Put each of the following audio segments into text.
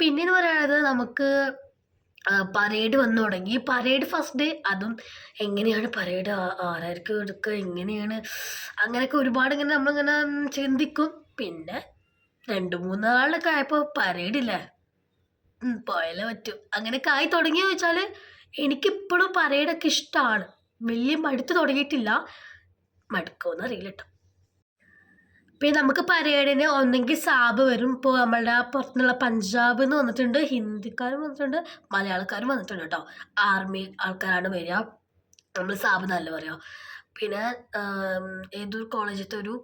പിന്നെയെന്ന് പറയുന്നത് നമുക്ക് പരേഡ് വന്നു തുടങ്ങി. പരേഡ് ഫസ്റ്റ് ഡേ അതും എങ്ങനെയാണ് പരേഡ് ആരായിരിക്കും എടുക്കുക എങ്ങനെയാണ്? അങ്ങനെയൊക്കെ ഒരുപാട് ഇങ്ങനെ നമ്മളിങ്ങനെ ചിന്തിക്കും. പിന്നെ രണ്ട് മൂന്നാളൊക്കെ ആയപ്പോൾ പരേഡില്ല പോയാലേ പറ്റും. അങ്ങനെയൊക്കെ ആയി തുടങ്ങിയെന്ന് വെച്ചാൽ എനിക്കിപ്പോഴും പരേഡൊക്കെ ഇഷ്ടമാണ് വലിയ മടുത്ത് തുടങ്ങിയിട്ടില്ല. മടുക്കുമെന്ന് അറിയില്ല കേട്ടോ പിന്നെ നമുക്ക് പരേഡിന് ഒന്നെങ്കിൽ സാബ് വരും. ഇപ്പോൾ നമ്മളുടെ പുറത്തുനിന്നുള്ള പഞ്ചാബ് എന്ന് വന്നിട്ടുണ്ട് ഹിന്ദിക്കാരും വന്നിട്ടുണ്ട് മലയാളക്കാരും വന്നിട്ടുണ്ട് കേട്ടോ. ആർമി ആൾക്കാരാണ് വരിക. നമ്മൾ സാബ് നല്ല പറയാം. പിന്നെ ഏതൊരു കോളേജിലത്തെ ഒരു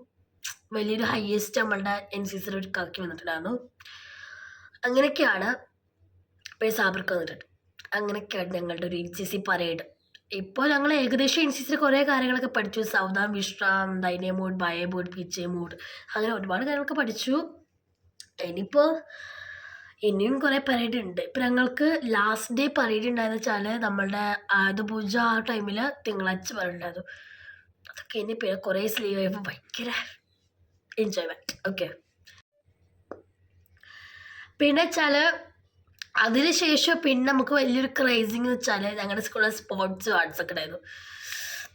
വലിയൊരു ഹയസ്റ്റ് നമ്മളുടെ എൻ സി സിയുടെ ഒരു കാക്കി വന്നിട്ടുണ്ടായിരുന്നു. അങ്ങനെയൊക്കെയാണ് ഇപ്പോൾ സാബർക്ക് വന്നിട്ടുണ്ട് അങ്ങനെയൊക്കെയാണ് ഞങ്ങളുടെ ഒരു എൻ സി സി പരേഡ് ഇപ്പോൾ ഞങ്ങൾ ഏകദേശം എൻ സി സിയിൽ കുറേ കാര്യങ്ങളൊക്കെ പഠിച്ചു. സൗദാം വിശ്രാം ദൈനേ മൂഡ് ബയേ മൂഡ് പിച്ചേ മൂഡ് അങ്ങനെ ഒരുപാട് കാര്യങ്ങളൊക്കെ പഠിച്ചു. ഇനിയിപ്പോൾ ഇനിയും കുറേ പരേഡ് ഉണ്ട് ഇപ്പം ഞങ്ങൾക്ക് ലാസ്റ്റ് ഡേ പരേഡ് ഉണ്ടായെന്ന് വെച്ചാൽ നമ്മളുടെ ആയുധ പൂജ ആ ടൈമിൽ തിങ്കളാഴ്ച പരേഡ് ഉണ്ടായിരുന്നു അതൊക്കെ ഇനി കുറേ സ്ലീവ് ആയപ്പോൾ ഭയങ്കര എൻജോയ്മെന്റ് ഓക്കെ പിന്നെ വെച്ചാൽ അതിന് ശേഷം പിന്നെ നമുക്ക് വലിയൊരു ക്രേസിങ് എന്ന് വെച്ചാൽ ഞങ്ങളുടെ സ്കൂളിൽ സ്പോർട്സ് ആർട്സ് ഒക്കെ ഉണ്ടായിരുന്നു.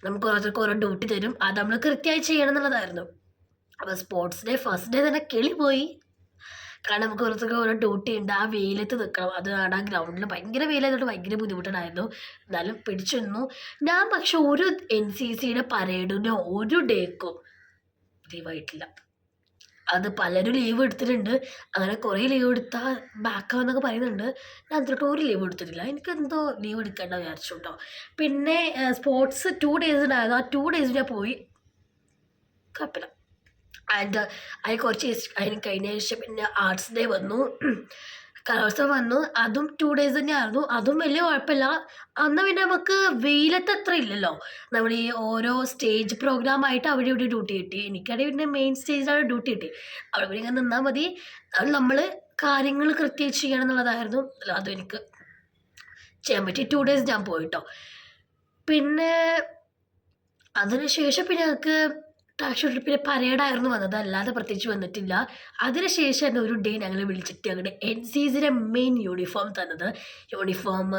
നമുക്ക് ഓരോരുത്തർക്ക് ഓരോ ഡ്യൂട്ടി തരും. അത് നമ്മൾ കൃത്യമായി ചെയ്യണം എന്നുള്ളതായിരുന്നു. അപ്പോൾ സ്പോർട്സ് ഡേ ഫസ്റ്റ് ഡേ തന്നെ കിളി പോയി. കാരണം നമുക്ക് ഓരോരുത്തർക്ക് ഓരോ ഡ്യൂട്ടി ഉണ്ട്. ആ വെയിലത്ത് നിൽക്കണം അത് ആ ഗ്രൗണ്ടിൽ ഭയങ്കര വെയിലായതുകൊണ്ട് ഭയങ്കര ബുദ്ധിമുട്ടുണ്ടായിരുന്നു. എന്നാലും പിടിച്ചു നിന്നു. ഞാൻ പക്ഷെ ഒരു എൻ സി സിയുടെ പരേഡിനോ ഒരു ഡേക്കും ലീവായിട്ടില്ല അത് പലരും ലീവ് എടുത്തിട്ടുണ്ട്. അങ്ങനെ കുറേ ലീവ് എടുത്താൽ ബാക്കാന്നൊക്കെ പറയുന്നുണ്ട്. ഞാൻ അതിലോട്ട് ഒരു ലീവ് എടുത്തിട്ടില്ല. എനിക്ക് എന്തോ ലീവ് എടുക്കേണ്ട വിചാരിച്ചു കേട്ടോ പിന്നെ സ്പോർട്സ് ടു ഡേയ്സ് ഉണ്ടായിരുന്നു. ആ ടു ഡേയ്സ് ഞാൻ പോയി. കുഴപ്പമില്ല ആൻഡ് അതിന് കുറച്ച് അതിന് കഴിഞ്ഞ ശേഷം പിന്നെ ആർട്സ് ഡേ വന്നു. കലോത്സവം വന്നു. അതും ടു ഡേയ്സ് തന്നെയായിരുന്നു. അതും വലിയ കുഴപ്പമില്ല. അന്ന് പിന്നെ നമുക്ക് വെയിലത്ത് അത്ര ഇല്ലല്ലോ. നമ്മൾ ഈ ഓരോ സ്റ്റേജ് പ്രോഗ്രാം ആയിട്ട് അവിടെ ഇവിടെ ഡ്യൂട്ടി കിട്ടി. എനിക്കാണെങ്കിൽ പിന്നെ മെയിൻ സ്റ്റേജിലാണ് ഡ്യൂട്ടി കിട്ടി. അവിടെ ഇവിടെ ഇങ്ങനെ നിന്നാൽ മതി. അത് നമ്മൾ കാര്യങ്ങൾ കൃത്യമായിട്ട് ചെയ്യണം എന്നുള്ളതായിരുന്നു. അതും എനിക്ക് ചെയ്യാൻ പറ്റി. ടു ഡേയ്സ് ഞാൻ പോയിട്ടോ പിന്നെ അതിനുശേഷം പിന്നെ ഞങ്ങൾക്ക് ടാക്സി പിന്നെ പരേഡായിരുന്നു വന്നത്. അല്ലാതെ പ്രത്യേകിച്ച് വന്നിട്ടില്ല. അതിനുശേഷം തന്നെ ഒരു ഡേ ഞങ്ങൾ വിളിച്ചിട്ട് ഞങ്ങളുടെ എൻ സി സിയുടെ മെയിൻ യൂണിഫോം തന്നത്. യൂണിഫോം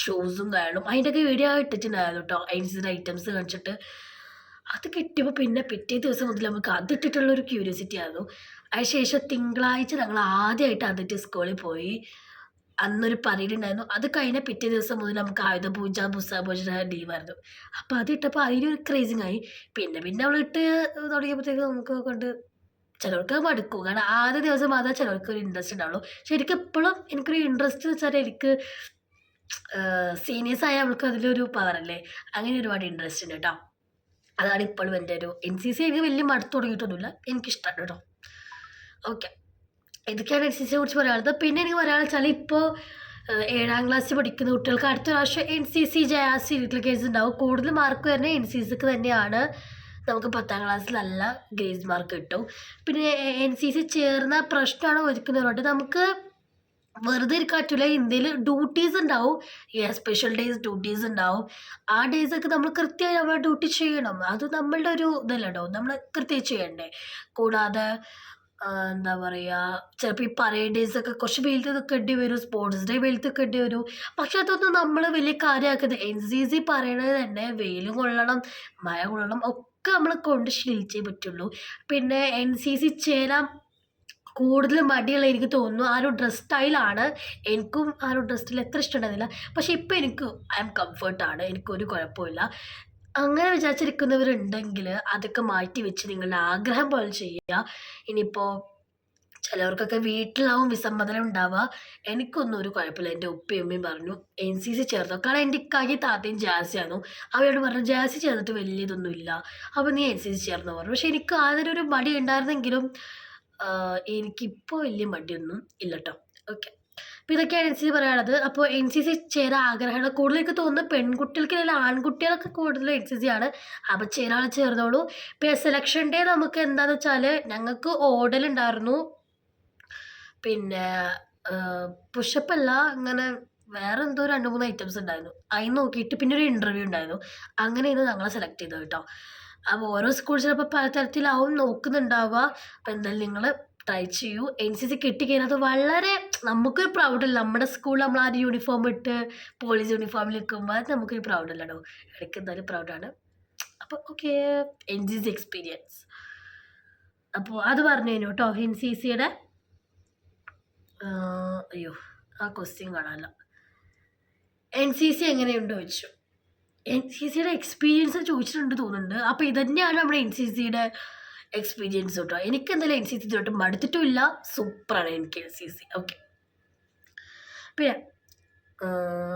ഷൂസും കാണും അതിന്റെയൊക്കെ വീഡിയോ ഇട്ടിട്ടുണ്ടായിരുന്നു കേട്ടോ എൻ സിയുടെ ഐറ്റംസ് കാണിച്ചിട്ട്. അത് കിട്ടിയപ്പോൾ പിന്നെ പിറ്റേ ദിവസം മുതൽ നമുക്ക് അതിട്ടിട്ടുള്ളൊരു ക്യൂരിയോസിറ്റി ആയിരുന്നു. അതിനുശേഷം തിങ്കളാഴ്ച ഞങ്ങൾ ആദ്യമായിട്ട് അതിട്ട് സ്കൂളിൽ പോയി. അന്നൊരു പരേഡ് ഉണ്ടായിരുന്നു അത് കഴിഞ്ഞ പിറ്റേ ദിവസം മുതൽ നമുക്ക് ആയുധ പൂജ പുസ്തക പൂജ ലീവായിരുന്നു അപ്പോൾ അതിട്ടപ്പോൾ അതിനൊരു ക്രേസിങ് ആയി. പിന്നെ പിന്നെ അവൾ ഇട്ട് തുടങ്ങിയപ്പോഴത്തേക്ക് നമുക്ക് കൊണ്ട് ചിലർക്ക് മടുക്കും. കാരണം ആദ്യ ദിവസം മാത്രമേ ചിലർക്ക് ഒരു ഇൻട്രസ്റ്റ് ഉണ്ടാവുള്ളൂ. ശരിക്കും എപ്പോഴും എനിക്കൊരു ഇൻട്രസ്റ്റ് എന്ന് വെച്ചാൽ എനിക്ക് സീനിയേഴ്സ് ആയ അവൾക്ക് അതിലൊരു പവറല്ലേ അങ്ങനെ ഒരുപാട് ഇൻട്രസ്റ്റ് ഉണ്ട് കേട്ടോ. അതാണ് ഇപ്പോഴും എന്റെ ഒരു എൻ സി സി എനിക്ക് വലിയ മടുത്ത് തുടങ്ങിയിട്ടൊന്നുമില്ല. എനിക്കിഷ്ടമാണ് കേട്ടോ. ഓക്കെ ഇതൊക്കെയാണ് എൻ സി സിയെ കുറിച്ച് പറയാനുള്ളത്. പിന്നെ എനിക്ക് പറയാനുള്ള വെച്ചാൽ ഇപ്പോൾ ഏഴാം ക്ലാസ്സിൽ പഠിക്കുന്ന കുട്ടികൾക്ക് അടുത്ത പ്രാവശ്യം എൻ സി സി ജയാസി വീട്ടിൽ കേസ് ഉണ്ടാവും. കൂടുതൽ മാർക്ക് വരുന്നത് എൻ സി സിക്ക് തന്നെയാണ്. നമുക്ക് പത്താം ക്ലാസ്സിലല്ല ഗ്രേസ് മാർക്ക് കിട്ടും. പിന്നെ എൻ സി സി ചേർന്ന പ്രശ്നമാണ് ഒരുക്കുന്നവരോട് നമുക്ക് വെറുതെ ഇരിക്കാൻ പറ്റില്ല ഇന്ത്യയിൽ ഡ്യൂട്ടീസ് ഉണ്ടാവും. സ്പെഷ്യൽ ഡേയ്സ് ഡ്യൂട്ടീസ് ഉണ്ടാവും. ആ ഡേയ്സൊക്കെ നമ്മൾ കൃത്യമായി നമ്മൾ ഡ്യൂട്ടി ചെയ്യണം. അത് നമ്മളുടെ ഒരു ഇതല്ലോ നമ്മൾ കൃത്യമായി ചെയ്യണ്ടേ? കൂടാതെ എന്താ പറയുക ചിലപ്പോൾ ഈ ഒക്കെ കുറച്ച് വെയിലത്ത് നിൽക്കേണ്ടി വരും സ്പോർട്സ് ഡേ വെയിലത്ത് നിൽക്കേണ്ടി വരും. പക്ഷെ അതൊന്നും നമ്മൾ വലിയ കാര്യമാക്കുന്നത് എൻ സി സി പറയണത് തന്നെ വെയിൽ കൊള്ളണം മഴ കൊള്ളണം ഒക്കെ നമ്മൾ കൊണ്ട് ശീലിച്ചേ പറ്റുള്ളൂ. പിന്നെ എൻ സി സി ചേരാൻ കൂടുതൽ മടിയുള്ള എനിക്ക് തോന്നുന്നു ആ ഒരു ഡ്രസ് സ്റ്റൈലാണ് എനിക്കും ആ ഒരു ഡ്രസ് സ്റ്റൈൽ എത്ര ഇഷ്ടമുണ്ടായിരുന്നില്ല പക്ഷെ ഇപ്പോൾ എനിക്ക് ഐ എം കംഫർട്ടാണ് എനിക്കൊരു കുഴപ്പമില്ല. അങ്ങനെ വിചാരിച്ചിരിക്കുന്നവരുണ്ടെങ്കിൽ അതൊക്കെ മാറ്റി വെച്ച് നിങ്ങളുടെ ആഗ്രഹം പോലെ ചെയ്യുക. ഇനിയിപ്പോൾ ചിലവർക്കൊക്കെ വീട്ടിലാവും വിസമ്മതനം ഉണ്ടാവുക. എനിക്കൊന്നും ഒരു കുഴപ്പമില്ല. എന്റെ ഉപ്പയും ഉമ്മയും പറഞ്ഞു എൻ സി സി ചേർത്തോ? കാരണം എന്റെ ഇക്കാക്കി താത്തയും ജാസിയാണ് അവരോട് പറഞ്ഞു ജാസി ചേർന്നിട്ട് വലിയതൊന്നുമില്ല. അപ്പോൾ നീ എൻ സി സി ചേർന്ന്? പറഞ്ഞു. പക്ഷെ എനിക്ക് ആദ്യം ഒരു മടി ഉണ്ടായിരുന്നെങ്കിലും എനിക്കിപ്പോൾ വലിയ മടിയൊന്നും ഇല്ല കേട്ടോ ഓക്കെ. അപ്പോൾ ഇതൊക്കെയാണ് എൻ സി സി പറയാനുള്ളത്. അപ്പോൾ എൻ സി സി ചേരാൻ ആഗ്രഹമാണ് കൂടുതൽ എനിക്ക് തോന്നുന്നു പെൺകുട്ടികൾക്ക് അല്ലെങ്കിൽ ആൺകുട്ടികൾക്ക് കൂടുതൽ എൻ സി സി ആണ്. അപ്പോൾ ചേരാൻ ചേർന്നോളൂ. പിന്നെ സെലക്ഷൻ ഡേ നമുക്ക് എന്താന്ന് വെച്ചാൽ ഞങ്ങൾക്ക് ഓടലുണ്ടായിരുന്നു പിന്നെ പുഷപ്പ് അല്ല അങ്ങനെ വേറെ എന്തോ രണ്ട് മൂന്ന് ഐറ്റംസ് ഉണ്ടായിരുന്നു. അതിന് നോക്കിയിട്ട് പിന്നെ ഒരു ഇന്റർവ്യൂ ഉണ്ടായിരുന്നു. അങ്ങനെയാണ് ഞങ്ങളെ സെലക്ട് ചെയ്തത് കേട്ടോ. അപ്പോൾ ഓരോ സ്കൂൾ ചിലപ്പോൾ പലതരത്തിലാവും നോക്കുന്നുണ്ടാവുക. അപ്പോൾ എന്തായാലും നിങ്ങൾ ട്രൈ ചെയ്യൂ. എൻ സി സി കിട്ടിക്കഴിഞ്ഞാൽ അത് വളരെ നമുക്കൊരു പ്രൗഡല്ല നമ്മുടെ സ്കൂളിൽ നമ്മൾ ആ യൂണിഫോം ഇട്ട് പോലീസ് യൂണിഫോമിൽ നിൽക്കുമ്പോൾ അത് നമുക്കൊരു പ്രൗഡല്ലടോ ഇടയ്ക്ക് എന്തായാലും പ്രൗഡാണ് അപ്പോൾ okay N C C experience അപ്പോൾ അത് പറഞ്ഞു കഴിഞ്ഞു കേട്ടോ എൻ സി സിയുടെ അയ്യോ ആ ക്വസ്റ്റ്യൻ കാണാമല്ലോ എൻ സി സി എങ്ങനെയുണ്ട് ചോദിച്ചു. എൻ സി സിയുടെ എക്സ്പീരിയൻസ് ചോദിച്ചിട്ടുണ്ട് തോന്നുന്നുണ്ട്. അപ്പോൾ ഇതന്നെയാണ് നമ്മുടെ എൻ സി സിയുടെ എക്സ്പീരിയൻസ് കേട്ടോ എനിക്ക് എന്തായാലും എൻ സി സി തൊട്ട് മടുത്തിട്ടുമില്ല സൂപ്പറാണ് എനിക്ക് എൻ സി സി ഓക്കെ പിന്നെ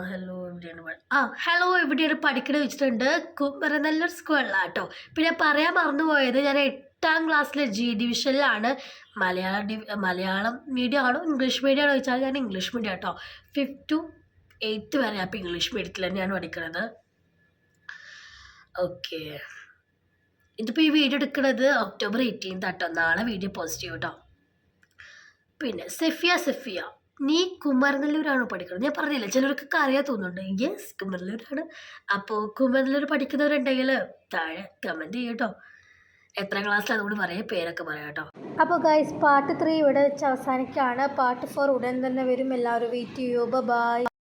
ഹലോ എവിടെയാണ് ആ ഹലോ എവിടെയാണ് പഠിക്കണത് വെച്ചിട്ടുണ്ട്. കുമര നല്ലൊരു സ്കൂളിലാണ് കേട്ടോ പിന്നെ പറയാൻ മറന്നുപോയത് ഞാൻ എട്ടാം ക്ലാസ്സിലെ ജി ഡിവിഷനിലാണ് മലയാളം ഡി മലയാളം മീഡിയം ആണോ ഇംഗ്ലീഷ് മീഡിയം ആണോ ചോദിച്ചാൽ ഞാൻ ഇംഗ്ലീഷ് മീഡിയം കേട്ടോ ഫിഫ്ത്ത് ടു എയ്ത്ത് വരെ അപ്പോൾ ഇംഗ്ലീഷ് മീഡിയത്തിൽ തന്നെയാണ് പഠിക്കുന്നത് ഓക്കെ ഇതിപ്പോൾ ഈ വീഡിയോ എടുക്കുന്നത് ഒക്ടോബർ എയ്റ്റീൻത്ത് കേട്ടോ നാളെ വീഡിയോ പോസ്റ്റ് ചെയ്യും കേട്ടോ പിന്നെ സെഫിയ സെഫിയ. നീ കുമരനല്ലൂരാണ് പഠിക്കുന്നത് ഞാൻ പറഞ്ഞില്ല ചിലർക്ക് അറിയാൻ തോന്നുന്നുണ്ട്. യെസ് കുമരനെല്ലൂരാണ്. അപ്പോൾ കുമരനെല്ലൂർ പഠിക്കുന്നവരുണ്ടെങ്കിൽ താഴെ കമന്റ് ചെയ്യട്ടോ. എത്ര ക്ലാസ്സിലാണ് അതുകൊണ്ട് പറയാം പേരൊക്കെ പറയാം കേട്ടോ. അപ്പോൾ ഗൈസ് പാർട്ട് ത്രീ ഇവിടെ വെച്ച് അവസാനിക്കുകയാണ്. പാർട്ട് ഫോർ ഉടൻ തന്നെ വരും. എല്ലാവരും വെയിറ്റ് ചെയ്യൂ. ബൈ